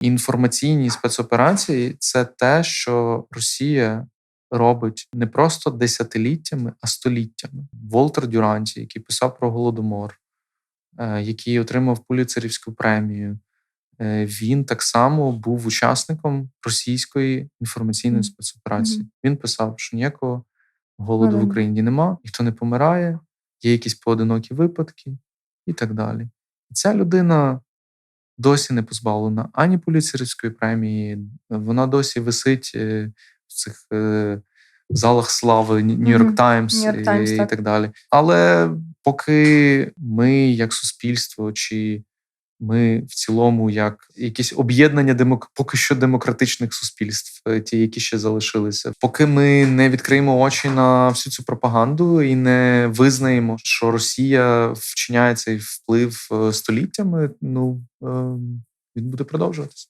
Інформаційні спецоперації це те, що Росія робить не просто десятиліттями, а століттями. Волтер Дюранті, який писав про голодомор, е, який отримав Пуліцерівську премію. е, Він так само був учасником російської інформаційної спецоперації. Він писав, що ніякого голоду в Україні нема, ніхто не помирає, є якісь поодинокі випадки і так далі. І ця людина досі не позбавлена ані поліцейської премії, вона досі висить е, в цих е, залах слави Нью-Йорк Таймс і так далі. Але поки ми, як суспільство, чи ми в цілому, як якісь об'єднання демок... поки що демократичних суспільств, е, ті, які ще залишилися, поки ми не відкриємо очі на всю цю пропаганду і не визнаємо, що Росія вчиняє цей вплив е, століттями, ну е, він буде продовжуватися.